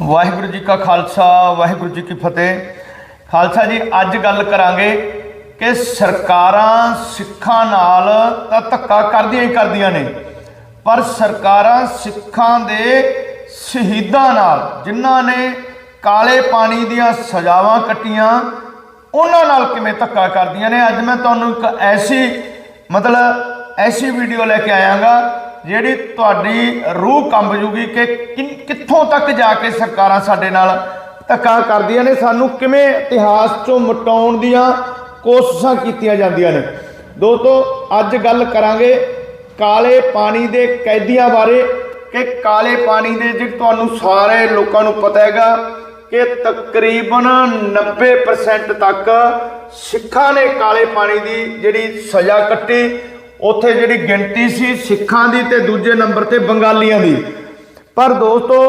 ਵਾਹਿਗੁਰੂ ਜੀ ਕਾ ਖਾਲਸਾ, ਵਾਹਿਗੁਰੂ ਜੀ ਕੀ ਫਤਿਹ। ਖਾਲਸਾ ਜੀ, ਅੱਜ ਗੱਲ ਕਰਾਂਗੇ ਕਿ ਸਰਕਾਰਾਂ ਸਿੱਖਾਂ ਨਾਲ ਤਾਂ ਧੱਕਾ ਕਰਦੀਆਂ ਹੀ ਕਰਦੀਆਂ ਨੇ, ਪਰ ਸਰਕਾਰਾਂ ਸਿੱਖਾਂ ਦੇ ਸ਼ਹੀਦਾਂ ਨਾਲ, ਜਿਨ੍ਹਾਂ ਨੇ ਕਾਲੇ ਪਾਣੀ ਦੀਆਂ ਸਜ਼ਾਵਾਂ ਕੱਟੀਆਂ, ਉਹਨਾਂ ਨਾਲ ਕਿਵੇਂ ਧੱਕਾ ਕਰਦੀਆਂ ਨੇ? ਅੱਜ ਮੈਂ ਤੁਹਾਨੂੰ ਇੱਕ ਐਸੀ, ਮਤਲਬ ਐਸੀ ਵੀਡੀਓ ਲੈ ਕੇ ਆਇਆਗਾ ਜਿਹੜੀ ਤੁਹਾਡੀ ਰੂਹ ਕੰਬ ਜੂਗੀ ਕਿ ਕਿੱਥੋਂ ਤੱਕ ਜਾ ਕੇ ਸਰਕਾਰਾਂ ਸਾਡੇ ਨਾਲ ਧੱਕਾ ਕਰਦੀਆਂ ਨੇ, ਸਾਨੂੰ ਕਿਵੇਂ ਇਤਿਹਾਸ ਚੋਂ ਮਟਾਉਣ ਦੀਆਂ ਕੋਸ਼ਿਸ਼ਾਂ ਕੀਤੀਆਂ ਜਾਂਦੀਆਂ ਨੇ। ਦੋਸਤੋ, ਅੱਜ ਗੱਲ ਕਰਾਂਗੇ ਕਾਲੇ ਪਾਣੀ ਦੇ ਕੈਦੀਆਂ ਬਾਰੇ ਕਿ ਕਾਲੇ ਪਾਣੀ ਦੇ ਜਿਹੜੇ ਤੁਹਾਨੂੰ ਸਾਰੇ ਲੋਕਾਂ ਨੂੰ ਪਤਾ ਹੈਗਾ ਕਿ ਤਕਰੀਬਨ 90% ਤੱਕ ਸਿੱਖਾਂ ਨੇ ਕਾਲੇ ਪਾਣੀ ਦੀ ਜਿਹੜੀ ਸਜ਼ਾ ਕੱਟੀ। ਉੱਥੇ ਜਿਹੜੀ ਗਿਣਤੀ ਸੀ ਸਿੱਖਾਂ ਦੀ ਤੇ ਦੂਜੇ ਨੰਬਰ ਤੇ ਬੰਗਾਲੀਆਂ ਦੀ। ਪਰ ਦੋਸਤੋ,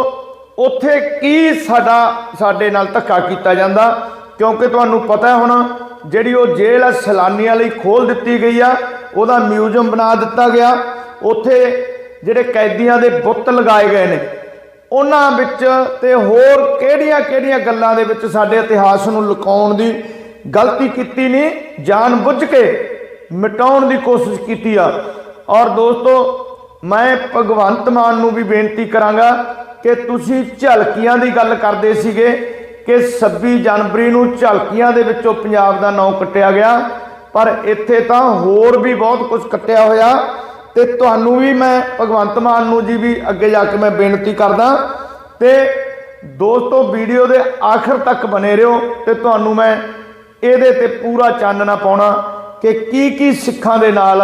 ਉੱਥੇ ਕੀ ਸਾਡਾ, ਸਾਡੇ ਨਾਲ ਧੱਕਾ ਕੀਤਾ ਜਾਂਦਾ? ਕਿਉਂਕਿ ਤੁਹਾਨੂੰ ਪਤਾ ਹੁਣ, ਜਿਹੜੀ ਉਹ ਜੇਲ੍ਹ ਆ ਸੈਲਾਨੀਆਂ ਲਈ ਖੋਲ ਦਿੱਤੀ ਗਈ ਆ, ਉਹਦਾ ਮਿਊਜ਼ੀਅਮ ਬਣਾ ਦਿੱਤਾ ਗਿਆ। ਉੱਥੇ ਜਿਹੜੇ ਕੈਦੀਆਂ ਦੇ ਬੁੱਤ ਲਗਾਏ ਗਏ ਨੇ, ਉਹਨਾਂ ਵਿੱਚ ਤੇ ਹੋਰ ਕਿਹੜੀਆਂ-ਕਿਹੜੀਆਂ ਗੱਲਾਂ ਦੇ ਵਿੱਚ ਸਾਡੇ ਇਤਿਹਾਸ ਨੂੰ ਲੁਕਾਉਣ ਦੀ ਗਲਤੀ ਕੀਤੀ ਨਹੀਂ ਜਾਣ ਬੁੱਝ ਕੇ ਮਿਟਾਉਣ ਦੀ ਕੋਸ਼ਿਸ਼ ਕੀਤੀ ਆ। ਔਰ ਦੋਸਤੋ, ਮੈਂ ਭਗਵੰਤ ਮਾਨ ਨੂੰ ਵੀ ਬੇਨਤੀ ਕਰਾਂਗਾ ਕਿ ਤੁਸੀਂ ਝਲਕੀਆਂ ਦੀ ਗੱਲ ਕਰਦੇ ਸੀਗੇ ਕਿ 26 ਜਨਵਰੀ ਨੂੰ ਝਲਕੀਆਂ ਦੇ ਵਿੱਚੋਂ ਪੰਜਾਬ ਦਾ ਨਾਂ ਕੱਟਿਆ ਗਿਆ। ਪਰ ਇੱਥੇ ਤਾਂ ਹੋਰ ਵੀ ਬਹੁਤ ਕੁਝ ਕੱਟਿਆ ਹੋਇਆ ਤੇ ਤੁਹਾਨੂੰ ਵੀ ਮੈਂ ਭਗਵੰਤ ਮਾਨ ਨੂੰ ਜੀ ਵੀ ਅੱਗੇ ਜਾ ਕੇ ਮੈਂ ਬੇਨਤੀ ਕਰਦਾ ਤੇ ਦੋਸਤੋ, ਵੀਡੀਓ ਦੇ ਆਖਰ ਤੱਕ ਬਨੇ ਰਹੋ ਤੇ ਤੁਹਾਨੂੰ ਮੈਂ ਇਹਦੇ ਤੇ ਪੂਰਾ ਚਾਨਣਾ ਪਾਉਣਾ। ਕਿ ਕੀ ਕੀ ਸਿੱਖਾਂ ਦੇ ਨਾਲ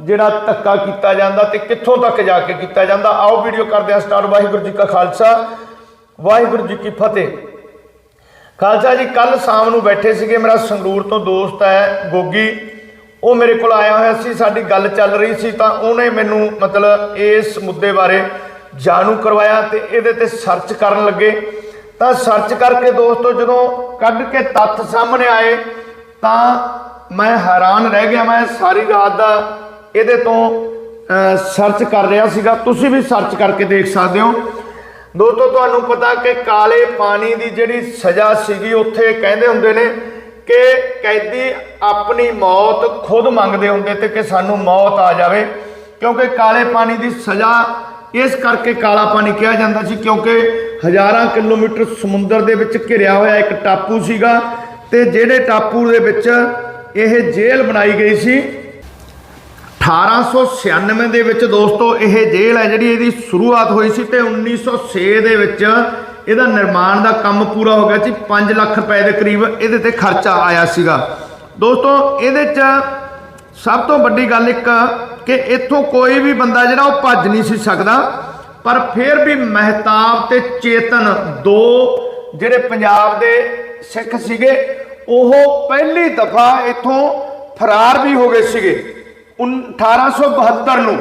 ਜਿਹੜਾ ਧੱਕਾ ਕੀਤਾ ਜਾਂਦਾ ਤੇ ਕਿੱਥੋਂ ਤੱਕ ਜਾ ਕੇ ਕੀਤਾ ਜਾਂਦਾ। ਆਓ ਵੀਡੀਓ ਕਰਦੇ ਹਾਂ ਸਟਾਰਟ। ਵਾਹਿਗੁਰੂ ਜੀ ਕਾ ਖਾਲਸਾ, ਵਾਹਿਗੁਰੂ ਜੀ ਕੀ ਫਤਿਹ। ਖਾਲਸਾ ਜੀ ਕੱਲ ਸ਼ਾਮ ਨੂੰ ਬੈਠੇ ਸੀਗੇ ਮੇਰਾ ਸੰਗਰੂਰ ਤੋਂ ਦੋਸਤ ਹੈ ਗੋਗੀ। ਉਹ ਮੇਰੇ ਕੋਲ ਆਇਆ ਹੋਇਆ ਸੀ, ਸਾਡੀ ਗੱਲ ਚੱਲ ਰਹੀ ਸੀ ਤਾਂ ਉਹਨੇ ਮੈਨੂੰ ਮਤਲਬ ਇਸ ਮੁੱਦੇ ਬਾਰੇ ਜਾਣੂ ਕਰਵਾਇਆ ਤੇ ਇਹਦੇ ਤੇ ਸਰਚ ਕਰਨ ਲੱਗੇ। ਤਾਂ ਸਰਚ ਕਰਕੇ ਦੋਸਤੋ ਜਦੋਂ ਕੱਢ ਕੇ ਤੱਥ ਸਾਹਮਣੇ ਆਏ ਤਾਂ ਮੈਂ ਹੈਰਾਨ ਰਹਿ ਗਿਆ, ਮੈਂ ਸਾਰੀ ਰਾਤ ਦਾ ਇਹਦੇ ਤੋਂ ਸਰਚ ਕਰ ਰਿਹਾ ਸੀਗਾ। ਤੁਸੀਂ ਵੀ ਸਰਚ ਕਰਕੇ ਦੇਖ ਸਕਦੇ ਹੋ। ਦੋਸਤੋ, ਤੁਹਾਨੂੰ ਪਤਾ ਕਿ ਕਾਲੇ ਪਾਣੀ ਦੀ ਜਿਹੜੀ ਸਜ਼ਾ ਸੀਗੀ, ਉੱਥੇ ਕਹਿੰਦੇ ਹੁੰਦੇ ਨੇ ਕਿ ਕੈਦੀ ਆਪਣੀ ਮੌਤ ਖੁਦ ਮੰਗਦੇ ਹੁੰਦੇ ਤੇ ਕਿ ਸਾਨੂੰ ਮੌਤ ਆ ਜਾਵੇ। ਕਿਉਂਕਿ ਕਾਲੇ ਪਾਣੀ ਦੀ ਸਜ਼ਾ, ਇਸ ਕਰਕੇ ਕਾਲਾ ਪਾਣੀ ਕਿਹਾ ਜਾਂਦਾ ਸੀ, ਕਿਉਂਕਿ ਹਜ਼ਾਰਾਂ ਕਿਲੋਮੀਟਰ ਸਮੁੰਦਰ ਦੇ ਵਿੱਚ ਘਿਰਿਆ ਹੋਇਆ ਇੱਕ ਟਾਪੂ ਸੀਗਾ। ਤੇ ਜਿਹੜੇ ਟਾਪੂ ਦੇ ਵਿੱਚ ਇਹ ਜੇਲ੍ਹ ਬਣਾਈ ਗਈ ਸੀ 1896 ਦੇ ਵਿੱਚ ਦੋਸਤੋ ਇਹ ਜੇਲ੍ਹ ਹੈ ਜਿਹੜੀ ਇਹਦੀ ਸ਼ੁਰੂਆਤ ਹੋਈ ਸੀ ਤੇ 1906 ਦੇ ਵਿੱਚ ਇਹਦਾ ਨਿਰਮਾਣ ਦਾ ਕੰਮ ਪੂਰਾ ਹੋ ਗਿਆ ਸੀ 5 ਲੱਖ ਰੁਪਏ ਦੇ ਕਰੀਬ ਇਹਦੇ ਤੇ ਖਰਚਾ ਆਇਆ ਸੀਗਾ। ਦੋਸਤੋ ਇਹਦੇ 'ਚ ਸਭ ਤੋਂ ਵੱਡੀ ਗੱਲ ਇੱਕ ਕਿ ਇੱਥੋਂ ਕੋਈ ਵੀ ਬੰਦਾ ਜਿਹੜਾ ਉਹ ਭੱਜ ਨਹੀਂ ਸੀ ਸਕਦਾ, ਪਰ ਫਿਰ ਵੀ ਮਹਿਤਾਬ ਤੇ ਚੇਤਨ ਦੋ ਜਿਹੜੇ ਪੰਜਾਬ ਦੇ ਸਿੱਖ ਸੀਗੇ ਉਹ ਪਹਿਲੀ ਦਫਾ ਇੱਥੋਂ ਫਰਾਰ ਵੀ ਹੋ ਗਏ ਸੀਗੇ 1872 ਨੂੰ।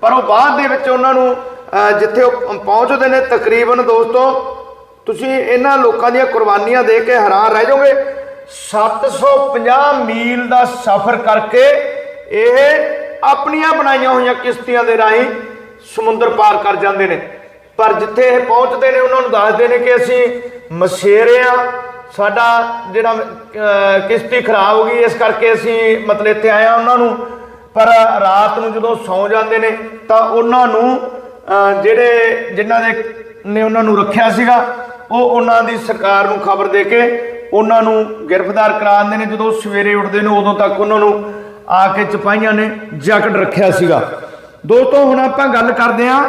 ਪਰ ਉਹ ਬਾਅਦ ਦੇ ਵਿੱਚ ਉਹਨਾਂ ਨੂੰ ਅਹ, ਜਿੱਥੇ ਉਹ ਪਹੁੰਚਦੇ ਨੇ ਤਕਰੀਬਨ ਦੋਸਤੋ ਤੁਸੀਂ ਇਹਨਾਂ ਲੋਕਾਂ ਦੀਆਂ ਕੁਰਬਾਨੀਆਂ ਦੇਖ ਕੇ ਹੈਰਾਨ ਰਹਿ ਜਾਓਗੇ। 750 ਮੀਲ ਦਾ ਸਫ਼ਰ ਕਰਕੇ ਇਹ ਆਪਣੀਆਂ ਬਣਾਈਆਂ ਹੋਈਆਂ ਕਿਸ਼ਤੀਆਂ ਦੇ ਰਾਹੀਂ ਸਮੁੰਦਰ ਪਾਰ ਕਰ ਜਾਂਦੇ ਨੇ। ਪਰ ਜਿੱਥੇ ਇਹ ਪਹੁੰਚਦੇ ਨੇ ਉਹਨਾਂ ਨੂੰ ਦੱਸਦੇ ਨੇ ਕਿ ਅਸੀਂ ਮਛੇਰੇ ਆ ਸਾਡਾ ਜਿਹੜਾ ਕਿਸ਼ਤੀ ਖਰਾਬ ਹੋ ਗਈ, ਇਸ ਕਰਕੇ ਅਸੀਂ ਮਤਲਬ ਇੱਥੇ ਆਏ ਆ ਉਹਨਾਂ ਨੂੰ। ਪਰ ਰਾਤ ਨੂੰ ਜਦੋਂ ਸੌਂ ਜਾਂਦੇ ਨੇ, ਤਾਂ ਉਹਨਾਂ ਨੂੰ ਜਿਹੜੇ ਜਿਨ੍ਹਾਂ ਦੇ, ਨੇ ਉਹਨਾਂ ਨੂੰ ਰੱਖਿਆ ਸੀਗਾ, ਉਹ ਉਹਨਾਂ ਦੀ ਸਰਕਾਰ ਨੂੰ ਖਬਰ ਦੇ ਕੇ ਉਹਨਾਂ ਨੂੰ ਗ੍ਰਿਫਤਾਰ ਕਰਾ ਦਿੰਦੇ ਨੇ। ਜਦੋਂ ਸਵੇਰੇ ਉੱਠਦੇ ਨੇ, ਉਦੋਂ ਤੱਕ ਉਹਨਾਂ ਨੂੰ ਆ ਕੇ ਚਪਾਈਆਂ ਨੇ ਜਕੜ ਰੱਖਿਆ ਸੀਗਾ। ਦੋਸਤੋ, ਹੁਣ ਆਪਾਂ ਗੱਲ ਕਰਦੇ ਹਾਂ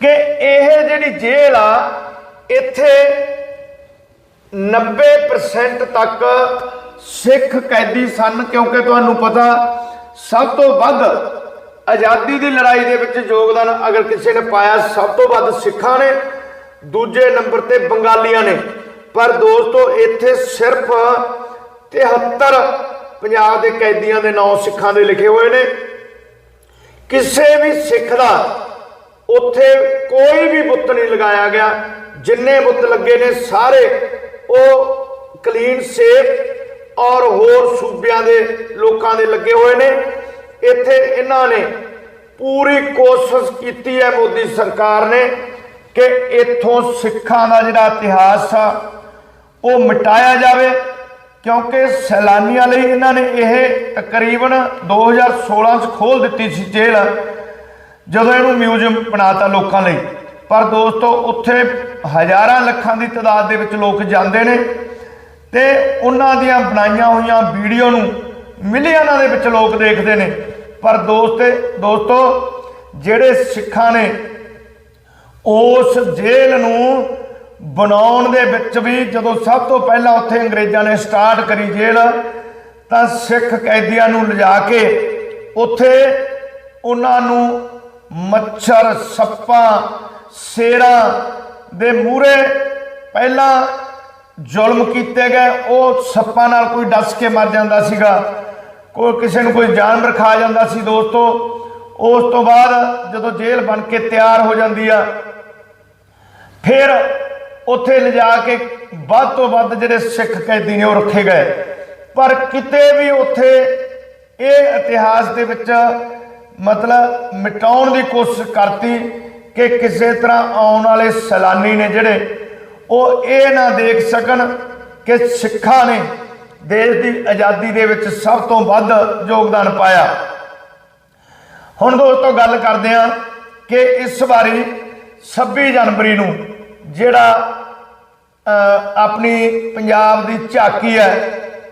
ਕਿ ਇਹ ਜਿਹੜੀ ਜੇਲ੍ਹ ਆ, ਇੱਥੇ 90% ਤੱਕ ਸਿੱਖ ਕੈਦੀ ਸਨ, ਕਿਉਂਕਿ ਤੁਹਾਨੂੰ ਪਤਾ ਸਭ ਤੋਂ ਵੱਧ ਆਜ਼ਾਦੀ ਦੀ ਲੜਾਈ ਦੇ ਵਿੱਚ ਯੋਗਦਾਨ ਅਗਰ ਕਿਸੇ ਨੇ ਪਾਇਆ, ਸਭ ਤੋਂ ਵੱਧ ਸਿੱਖਾਂ ਨੇ, ਦੂਜੇ ਨੰਬਰ ਤੇ ਬੰਗਾਲੀਆਂ ਨੇ। ਪਰ ਦੋਸਤੋ, ਇੱਥੇ ਸਿਰਫ 73 ਪੰਜਾਬ ਦੇ ਕੈਦੀਆਂ ਦੇ ਨਾਂ ਸਿੱਖਾਂ ਦੇ ਲਿਖੇ ਹੋਏ ਨੇ। ਕਿਸੇ ਵੀ ਸਿੱਖ ਦਾ ਉੱਥੇ ਕੋਈ ਵੀ ਬੁੱਤ ਨਹੀਂ ਲਗਾਇਆ ਗਿਆ। ਜਿੰਨੇ ਬੁੱਤ ਲੱਗੇ ਨੇ, ਸਾਰੇ ਉਹ ਕਲੀਨ, ਸੇਫ ਔਰ ਹੋਰ ਸੂਬਿਆਂ ਦੇ ਲੋਕਾਂ ਦੇ ਲੱਗੇ ਹੋਏ ਨੇ। ਇੱਥੇ ਇਹਨਾਂ ਨੇ ਪੂਰੀ ਕੋਸ਼ਿਸ਼ ਕੀਤੀ ਹੈ ਮੋਦੀ ਸਰਕਾਰ ਨੇ ਕਿ ਇੱਥੋਂ ਸਿੱਖਾਂ ਦਾ ਜਿਹੜਾ ਇਤਿਹਾਸ ਆ, ਉਹ ਮਿਟਾਇਆ ਜਾਵੇ, ਕਿਉਂਕਿ ਸੈਲਾਨੀਆਂ ਲਈ ਇਹਨਾਂ ਨੇ ਇਹ ਤਕਰੀਬਨ 2016 ਚ ਖੋਲ ਦਿੱਤੀ ਸੀ ਜੇਲ੍ਹ, ਜਦੋਂ ਇਹਨੂੰ ਮਿਊਜ਼ੀਅਮ ਬਣਾਤਾ ਲੋਕਾਂ ਲਈ। ਪਰ ਦੋਸਤੋ, ਉੱਥੇ ਹਜ਼ਾਰਾਂ ਲੱਖਾਂ ਦੀ ਤਾਦਾਦ ਦੇ ਵਿੱਚ ਲੋਕ ਜਾਂਦੇ ਨੇ ਤੇ ਉਹਨਾਂ ਦੀਆਂ ਬਣਾਈਆਂ ਹੋਈਆਂ ਵੀਡੀਓ ਨੂੰ ਮਿਲੀਅਨਾਂ ਦੇ ਵਿੱਚ ਲੋਕ ਦੇਖਦੇ ਨੇ। ਪਰ ਦੋਸਤੇ, ਦੋਸਤੋ, ਜਿਹੜੇ ਸਿੱਖਾਂ ਨੇ, ਉਸ ਜੇਲ੍ਹ ਨੂੰ ਬਣਾਉਣ ਦੇ ਵਿੱਚ ਵੀ ਜਦੋਂ ਸਭ ਤੋਂ ਪਹਿਲਾਂ ਉੱਥੇ ਅੰਗਰੇਜ਼ਾਂ ਨੇ ਸਟਾਰਟ ਕਰੀ ਜੇਲ੍ਹ, ਤਾਂ ਸਿੱਖ ਕੈਦੀਆਂ ਨੂੰ ਲਿਜਾ ਕੇ ਉੱਥੇ ਉਹਨਾਂ ਨੂੰ ਮੱਛਰ, ਸੱਪਾਂ ਸ਼ੇਰਾਂ ਦੇ ਮੂਹਰੇ ਪਹਿਲਾਂ ਜ਼ੁਲਮ ਕੀਤੇ ਗਏ, ਉਹ ਸੱਪਾਂ ਨਾਲ ਕੋਈ ਡਸ ਕੇ ਮਰ ਜਾਂਦਾ ਸੀਗਾ। ਕੋਈ ਕਿਸੇ ਨੂੰ ਕੋਈ ਜਾਨਵਰ ਖਾ ਜਾਂਦਾ ਸੀ ਦੋਸਤੋ। ਉਸ ਤੋਂ ਬਾਅਦ ਜਦੋਂ ਜੇਲ੍ਹ ਬਣ ਕੇ ਤਿਆਰ ਹੋ ਜਾਂਦੀ ਆ, ਫਿਰ ਉੱਥੇ ਲਿਜਾ ਕੇ ਵੱਧ ਤੋਂ ਵੱਧ ਜਿਹੜੇ ਸਿੱਖ ਕੈਦੀ ਨੇ ਉਹ ਰੱਖੇ ਗਏ। ਪਰ ਕਿਤੇ ਵੀ ਉੱਥੇ ਇਹ ਇਤਿਹਾਸ ਦੇ ਵਿੱਚ ਮਤਲਬ ਮਿਟਾਉਣ ਦੀ ਕੋਸ਼ਿਸ਼ ਕਰਤੀ ਕਿ ਕਿਸੇ ਤਰ੍ਹਾਂ ਆਉਣ ਵਾਲੇ ਸੈਲਾਨੀ ਨੇ ਜਿਹੜੇ ਉਹ ਇਹ ਨਾ ਦੇਖ ਸਕਣ ਕਿ ਸਿੱਖਾਂ ਨੇ ਦੇਸ਼ ਦੀ ਆਜ਼ਾਦੀ ਦੇ ਵਿੱਚ ਸਭ ਤੋਂ ਵੱਧ ਯੋਗਦਾਨ ਪਾਇਆ। ਹੁਣ ਦੋਸਤੋ ਗੱਲ ਕਰਦੇ ਹਾਂ ਕਿ ਇਸ ਵਾਰੀ 26 ਜਨਵਰੀ ਨੂੰ ਜਿਹੜਾ ਆਪਣੀ ਪੰਜਾਬ ਦੀ ਝਾਕੀ ਹੈ,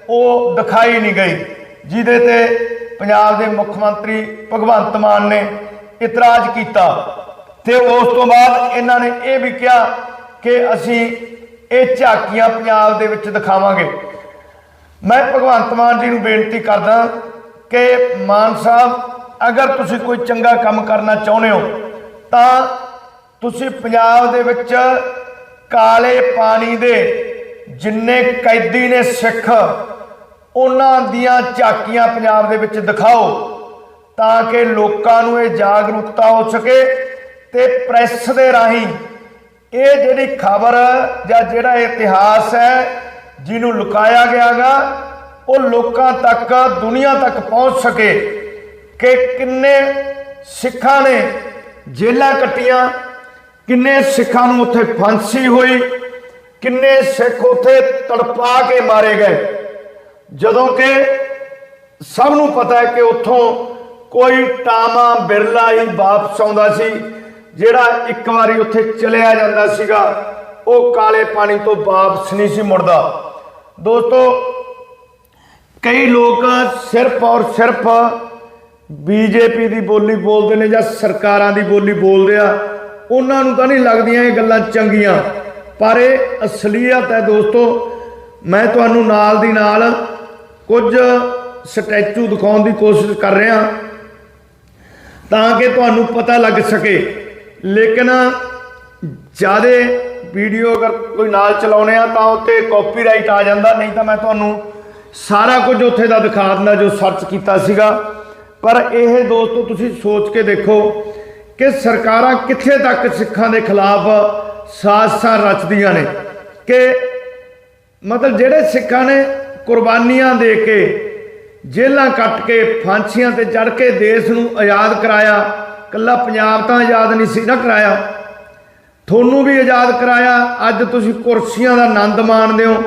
ਉਹ ਦਿਖਾਈ ਨਹੀਂ ਗਈ। ਜਿਹਦੇ ਤੇ ਪੰਜਾਬ ਦੇ ਮੁੱਖ ਮੰਤਰੀ ਭਗਵੰਤ ਮਾਨ ਨੇ ਇਤਰਾਜ਼ ਕੀਤਾ। ਤੇ ਉਸ ਤੋਂ ਬਾਅਦ ਇਹਨਾਂ ਨੇ ਇਹ ਵੀ ਕਿਹਾ ਕਿ ਅਸੀਂ ਇਹ ਝਾਕੀਆਂ ਪੰਜਾਬ ਦੇ ਵਿੱਚ ਦਿਖਾਵਾਂਗੇ। ਮੈਂ ਭਗਵੰਤ ਮਾਨ ਜੀ ਨੂੰ ਬੇਨਤੀ ਕਰਦਾ ਕਿ ਮਾਨ ਸਾਹਿਬ, ਅਗਰ ਤੁਸੀਂ ਕੋਈ ਚੰਗਾ ਕੰਮ ਕਰਨਾ ਚਾਹੁੰਦੇ ਹੋ, ਤਾਂ ਤੁਸੀਂ ਪੰਜਾਬ ਦੇ ਵਿੱਚ ਕਾਲੇ ਪਾਣੀ ਦੇ ਜਿੰਨੇ ਕੈਦੀ ਨੇ ਸਿੱਖ, ਉਹਨਾਂ ਦੀਆਂ ਝਾਕੀਆਂ ਪੰਜਾਬ ਦੇ ਵਿੱਚ ਦਿਖਾਓ, ਤਾਂ ਕਿ ਲੋਕਾਂ ਨੂੰ ਇਹ ਜਾਗਰੂਕਤਾ ਹੋ ਸਕੇ ਤੇ ਪ੍ਰੈਸ ਦੇ ਰਾਹੀਂ ਇਹ ਜਿਹੜੀ ਖਬਰ ਜਾਂ ਜਿਹੜਾ ਇਤਿਹਾਸ ਹੈ ਜਿਹਨੂੰ ਲੁਕਾਇਆ ਗਿਆਗਾ, ਉਹ ਲੋਕਾਂ ਤੱਕ, ਦੁਨੀਆ ਤੱਕ ਪਹੁੰਚ ਸਕੇ ਕਿ ਕਿੰਨੇ ਸਿੱਖਾਂ ਨੇ ਜੇਲਾਂ ਕੱਟੀਆਂ, ਕਿੰਨੇ ਸਿੱਖਾਂ ਨੂੰ ਉੱਥੇ ਫਾਂਸੀ ਹੋਈ, ਕਿੰਨੇ ਸਿੱਖ ਉੱਥੇ ਤੜਪਾ ਕੇ ਮਾਰੇ ਗਏ। ਜਦੋਂ ਕਿ ਸਭ ਨੂੰ ਪਤਾ ਹੈ ਕਿ ਉੱਥੋਂ ਕੋਈ ਟਾਮਾ ਬਿਰਲਾ ਹੀ ਵਾਪਸ ਆਉਂਦਾ ਸੀ। ਜਿਹੜਾ ਇੱਕ ਵਾਰੀ ਉੱਥੇ ਚਲਿਆ ਜਾਂਦਾ ਸੀਗਾ, ਉਹ ਕਾਲੇ ਪਾਣੀ ਤੋਂ ਵਾਪਸ ਨਹੀਂ ਸੀ ਮੁੜਦਾ। ਦੋਸਤੋ, ਕਈ ਲੋਕ ਸਿਰਫ ਔਰ ਸਿਰਫ ਬੀਜੇਪੀ ਦੀ ਬੋਲੀ ਬੋਲਦੇ ਨੇ ਜਾਂ ਸਰਕਾਰਾਂ ਦੀ ਬੋਲੀ ਬੋਲਦੇ ਆ, ਉਹਨਾਂ ਨੂੰ ਤਾਂ ਨਹੀਂ ਲੱਗਦੀਆਂ ਇਹ ਗੱਲਾਂ ਚੰਗੀਆਂ। ਪਰ ਇਹ ਅਸਲੀਅਤ ਹੈ ਦੋਸਤੋ, ਮੈਂ ਤੁਹਾਨੂੰ ਨਾਲ ਦੀ ਨਾਲ ਕੁਝ ਸਟੈਚੂ ਦਿਖਾਉਣ ਦੀ ਕੋਸ਼ਿਸ਼ ਕਰ ਰਿਹਾ ਤਾਂ ਕਿ ਤੁਹਾਨੂੰ ਪਤਾ ਲੱਗ ਸਕੇ। ਲੇਕਿਨ ਜਿਆਦੇ ਵੀਡੀਓ ਅਗਰ ਕੋਈ ਨਾਲ ਚਲਾਉਨੇ ਆ ਤਾਂ ਉੱਤੇ ਕਾਪੀਰਾਈਟ ਆ ਜਾਂਦਾ, ਨਹੀਂ ਤਾਂ ਮੈਂ ਤੁਹਾਨੂੰ ਸਾਰਾ ਕੁਝ ਉੱਥੇ ਦਾ ਦਿਖਾ ਦਿੰਦਾ ਜੋ ਸਰਚ ਕੀਤਾ ਸੀਗਾ। ਪਰ ਇਹ ਦੋਸਤੋ, ਤੁਸੀਂ ਸੋਚ ਕੇ ਦੇਖੋ ਕਿ ਸਰਕਾਰਾਂ ਕਿੱਥੇ ਤੱਕ ਸਿੱਖਾਂ ਦੇ ਖਿਲਾਫ ਸਾਜ਼ਿਸ਼ਾਂ ਰਚਦੀਆਂ ਨੇ। ਕਿ ਮਤਲਬ ਜਿਹੜੇ ਸਿੱਖਾਂ ਨੇ ਕੁਰਬਾਨੀਆਂ ਦੇ ਕੇ ਜੇਲ੍ਹਾਂ ਕੱਟ ਕੇ, ਫਾਂਸੀਆਂ ਤੇ ਚੜ ਕੇ ਦੇਸ਼ ਨੂੰ ਆਜ਼ਾਦ ਕਰਾਇਆ ਕੱਲਾ ਪੰਜਾਬ ਤਾਂ ਆਜ਼ਾਦ ਨਹੀਂ ਸੀ ਨਾ ਕਰਾਇਆ। ਤੁਹਾਨੂੰ ਵੀ ਆਜ਼ਾਦ ਕਰਾਇਆ। ਅੱਜ ਤੁਸੀਂ ਕੁਰਸੀਆਂ ਦਾ ਆਨੰਦ ਮਾਣਦੇ ਹੋ।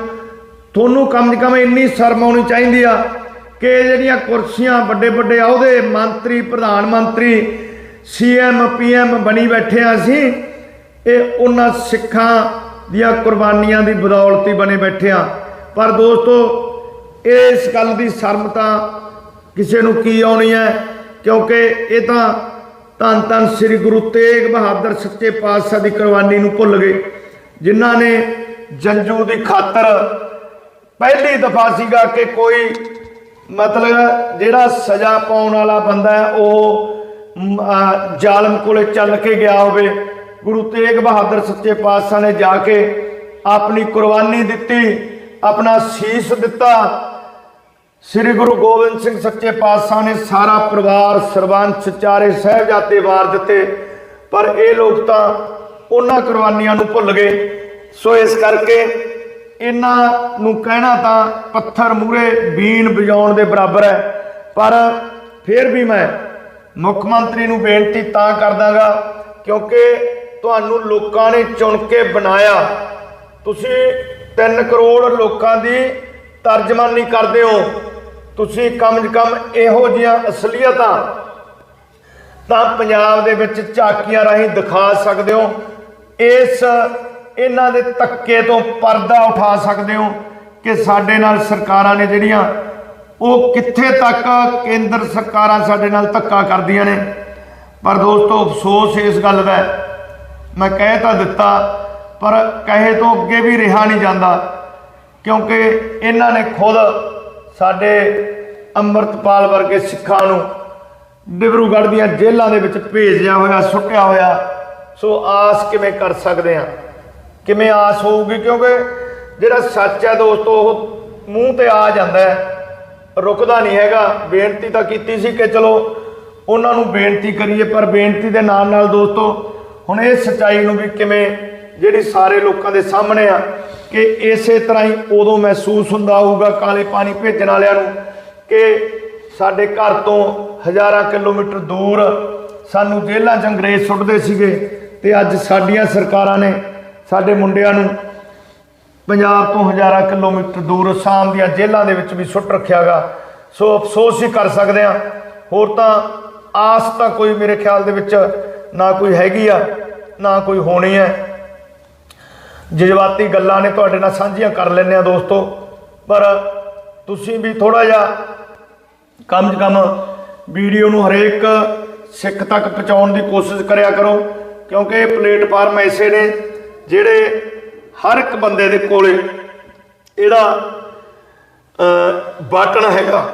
ਤੁਹਾਨੂੰ ਕਮ ਸੇ ਕਮ ਇੰਨੀ ਸ਼ਰਮ ਆਉਣੀ ਚਾਹੀਦੀ ਆ ਕਿ ਇਹ ਜਿਹੜੀਆਂ ਕੁਰਸੀਆਂ ਵੱਡੇ ਵੱਡੇ ਅਹੁਦੇ ਮੰਤਰੀ, ਪ੍ਰਧਾਨ ਮੰਤਰੀ ਸੀਐਮ ਪੀਐਮ ਬਣੀ ਬੈਠੇ ਆ ਅਸੀਂ, ਇਹ ਉਹਨਾਂ ਸਿੱਖਾਂ ਦੀਆਂ ਕੁਰਬਾਨੀਆਂ ਦੀ ਬਦੌਲਤ ਹੀ ਬਣੇ ਬੈਠੇ ਆ। ਪਰ ਦੋਸਤੋ, ਇਸ ਗੱਲ ਦੀ ਸ਼ਰਮ ਤਾਂ ਕਿਸੇ ਨੂੰ ਕੀ ਆਉਣੀ ਹੈ? ਕਿਉਂਕਿ ਇਹ ਤਾਂ ਧੰਨ ਧੰਨ ਸ੍ਰੀ ਗੁਰੂ ਤੇਗ ਬਹਾਦਰ ਸੱਚੇ ਪਾਤਸ਼ਾਹ ਦੀ ਕੁਰਬਾਨੀ ਨੂੰ ਭੁੱਲ ਗਏ, ਜਿਨ੍ਹਾਂ ਨੇ ਜੰਜੂ ਦੀ ਖਾਤਰ ਪਹਿਲੀ ਦਫਾ ਸੀਗਾ ਕਿ ਕੋਈ ਮਤਲਬ ਜਿਹੜਾ ਸਜ਼ਾ ਪਾਉਣ ਵਾਲਾ ਬੰਦਾ ਹੈ, ਉਹ ਜ਼ਾਲਮ ਕੋਲੇ ਚੱਲ ਕੇ ਗਿਆ ਹੋਵੇ। ਗੁਰੂ ਤੇਗ ਬਹਾਦਰ ਸੱਚੇ ਪਾਤਸ਼ਾਹ ਨੇ ਜਾ ਕੇ ਆਪਣੀ ਕੁਰਬਾਨੀ ਦਿੱਤੀ, ਆਪਣਾ ਸੀਸ ਦਿੱਤਾ ਸ੍ਰੀ ਗੁਰੂ ਗੋਬਿੰਦ ਸਿੰਘ ਸੱਚੇ ਪਾਤਸ਼ਾਹ ਨੇ ਸਾਰਾ ਪਰਿਵਾਰ ਸਰਬੰਸ ਚਾਰੇ ਸਹਿਬਜ਼ਾਦੇ ਵਾਰ ਦਿੱਤੇ, ਪਰ ਇਹ ਲੋਕ ਤਾਂ ਉਹਨਾਂ ਕੁਰਬਾਨੀਆਂ ਨੂੰ ਭੁੱਲ ਗਏ। ਸੋ ਇਸ ਕਰਕੇ ਇਹਨਾਂ ਨੂੰ ਕਹਿਣਾ ਤਾਂ ਪੱਥਰ ਮੂਰੇ ਬੀਨ ਵਜਾਉਣ ਦੇ ਬਰਾਬਰ ਹੈ, ਪਰ ਫਿਰ ਵੀ ਮੈਂ ਮੁੱਖ ਮੰਤਰੀ ਨੂੰ ਬੇਨਤੀ ਤਾਂ ਕਰਦਾਗਾ, ਕਿਉਂਕਿ ਤੁਹਾਨੂੰ ਲੋਕਾਂ ਨੇ ਚੁਣ ਕੇ ਬਣਾਇਆ। ਤੁਸੀਂ 3 ਕਰੋੜ ਲੋਕਾਂ ਦੀ ਤਰਜਮਾਨੀ ਕਰਦੇ ਹੋ। ਤੁਸੀਂ ਕਮ ਸੇ ਕਮ ਇਹੋ ਜਿਹੀਆਂ ਅਸਲੀਅਤਾਂ ਤਾਂ ਪੰਜਾਬ ਦੇ ਵਿੱਚ ਝਾਕੀਆਂ ਰਾਹੀਂ ਦਿਖਾ ਸਕਦੇ ਹੋ। ਇਸ ਇਹਨਾਂ ਦੇ ਧੱਕੇ ਤੋਂ ਪਰਦਾ ਉਠਾ ਸਕਦੇ ਹੋ ਕਿ ਸਾਡੇ ਨਾਲ ਸਰਕਾਰਾਂ ਨੇ ਜਿਹੜੀਆਂ, ਉਹ ਕਿੱਥੇ ਤੱਕ ਕੇਂਦਰ ਸਰਕਾਰਾਂ ਸਾਡੇ ਨਾਲ ਧੱਕਾ ਕਰਦੀਆਂ ਨੇ। ਪਰ ਦੋਸਤੋ, ਅਫਸੋਸ ਇਸ ਗੱਲ ਦਾ ਮੈਂ ਕਹਿ ਤਾਂ ਦਿੱਤਾ, ਪਰ ਕਹੇ ਤੋਂ ਅੱਗੇ ਵੀ ਰਿਹਾ ਨਹੀਂ ਜਾਂਦਾ, ਕਿਉਂਕਿ ਇਹਨਾਂ ਨੇ ਖੁਦ ਸਾਡੇ ਅੰਮ੍ਰਿਤਪਾਲ ਵਰਗੇ ਸਿੱਖਾਂ ਨੂੰ ਡਿਬਰੂਗੜ੍ਹ ਦੀਆਂ ਜੇਲ੍ਹਾਂ ਦੇ ਵਿੱਚ ਭੇਜਿਆ ਹੋਇਆ, ਸੁੱਟਿਆ ਹੋਇਆ। ਸੋ ਆਸ ਕਿਵੇਂ ਕਰ ਸਕਦੇ ਆ ਕਿਵੇਂ ਆਸ ਹੋਊਗੀ? ਕਿਉਂਕਿ ਜਿਹੜਾ ਸੱਚ ਹੈ ਦੋਸਤੋ, ਉਹ ਮੂੰਹ ਤੇ ਆ ਜਾਂਦਾ ਹੈ। ਰੁਕਦਾ ਨਹੀਂ ਹੈਗਾ। ਬੇਨਤੀ ਤਾਂ ਕੀਤੀ ਸੀ ਕਿ ਚਲੋ ਉਹਨਾਂ ਨੂੰ ਬੇਨਤੀ ਕਰੀਏ, ਪਰ ਬੇਨਤੀ ਦੇ ਨਾਲ ਨਾਲ ਦੋਸਤੋ, ਹੁਣ ਇਹ ਸਚਾਈ ਨੂੰ ਵੀ ਕਿਵੇਂ ਜਿਹੜੀ ਸਾਰੇ ਲੋਕਾਂ ਦੇ ਸਾਹਮਣੇ ਆ, ਕਿ ਇਸੇ ਤਰ੍ਹਾਂ ਹੀ ਉਦੋਂ ਮਹਿਸੂਸ ਹੁੰਦਾ ਹੋਊਗਾ ਕਾਲੇ ਪਾਣੀ ਭੇਜਣ ਵਾਲਿਆਂ ਨੂੰ, ਕਿ ਸਾਡੇ ਘਰ ਤੋਂ ਹਜ਼ਾਰਾਂ ਕਿਲੋਮੀਟਰ ਦੂਰ ਸਾਨੂੰ ਜੇਲ੍ਹਾਂ 'ਚ ਅੰਗਰੇਜ਼ ਸੁੱਟਦੇ ਸੀਗੇ ਤੇ ਅੱਜ ਸਾਡੀਆਂ ਸਰਕਾਰਾਂ ਨੇ ਸਾਡੇ ਮੁੰਡਿਆਂ ਨੂੰ ਪੰਜਾਬ ਤੋਂ ਹਜ਼ਾਰਾਂ ਕਿਲੋਮੀਟਰ ਦੂਰ ਅਸਾਮ ਦੀਆਂ ਜੇਲ੍ਹਾਂ ਦੇ ਵਿੱਚ ਵੀ ਸੁੱਟ ਰੱਖਿਆਗਾ। ਸੋ ਅਫਸੋਸ ਹੀ ਕਰ ਸਕਦੇ ਆ ਹੋਰ ਤਾਂ ਆਸ ਤਾਂ ਕੋਈ ਮੇਰੇ ਖਿਆਲ ਦੇ ਵਿੱਚ ਨਾ ਕੋਈ ਹੈਗੀ ਆ, ਨਾ ਕੋਈ ਹੋਣੀ ਹੈ। ਜਜ਼ਬਾਤੀ ਗੱਲਾਂ ਨੇ ਤੁਹਾਡੇ ਨਾਲ ਸਾਂਝੀਆਂ ਕਰ ਲੈਂਦੇ ਆ ਦੋਸਤੋ। ਪਰ ਤੁਸੀਂ ਵੀ ਥੋੜਾ ਜਿਹਾ ਕਮ ਸੇ ਕਮ ਵੀਡੀਓ ਨੂੰ ਹਰੇਕ ਸਿੱਖ ਤੱਕ ਪਹੁੰਚਾਉਣ ਦੀ ਕੋਸ਼ਿਸ਼ ਕਰਿਆ ਕਰੋ, ਕਿਉਂਕਿ ਇਹ ਪਲੇਟਫਾਰਮ ਐਸੇ ਨੇ ਜਿਹੜੇ ਹਰ ਇੱਕ ਬੰਦੇ ਦੇ ਕੋਲੇ ਇਹਦਾ ਬਟਨ ਹੈਗਾ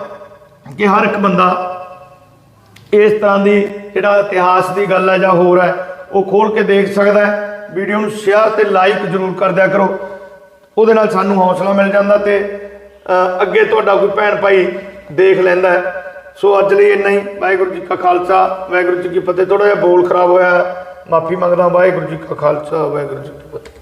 ਕਿ ਹਰ ਇੱਕ ਬੰਦਾ ਇਸ ਤਰ੍ਹਾਂ ਦੀ ਜਿਹੜਾ ਇਤਿਹਾਸ ਦੀ ਗੱਲ ਹੈ ਜਾਂ ਹੋਰ ਹੈ, ਉਹ ਖੋਲ ਕੇ ਦੇਖ ਸਕਦਾ ਹੈ। ਵੀਡੀਓ ਨੂੰ ਸ਼ੇਅਰ ਤੇ ਲਾਈਕ ਜ਼ਰੂਰ ਕਰ ਦਿਆ ਕਰੋ। ਉਹਦੇ ਨਾਲ ਸਾਨੂੰ ਹੌਸਲਾ ਮਿਲ ਜਾਂਦਾ ਤੇ ਅੱਗੇ ਤੁਹਾਡਾ ਕੋਈ ਭੈਣ ਭਾਈ ਦੇਖ ਲੈਂਦਾ ਹੈ। ਸੋ ਅੱਜ ਲਈ ਇੰਨਾ ਹੀ। ਵਾਹਿਗੁਰੂ ਜੀ ਕਾ ਖਾਲਸਾ, ਵਾਹਿਗੁਰੂ ਜੀ ਕੀ ਫਤਿਹ। ਥੋੜਾ ਜਿਹਾ ਬੋਲ ਖਰਾਬ ਹੋਇਆ। ਮਾਫੀ ਮੰਗਦਾ ਵਾਹਿਗੁਰੂ ਜੀ ਕਾ ਖਾਲਸਾ, ਵਾਹਿਗੁਰੂ ਜੀ ਕੀ ਫਤਿਹ।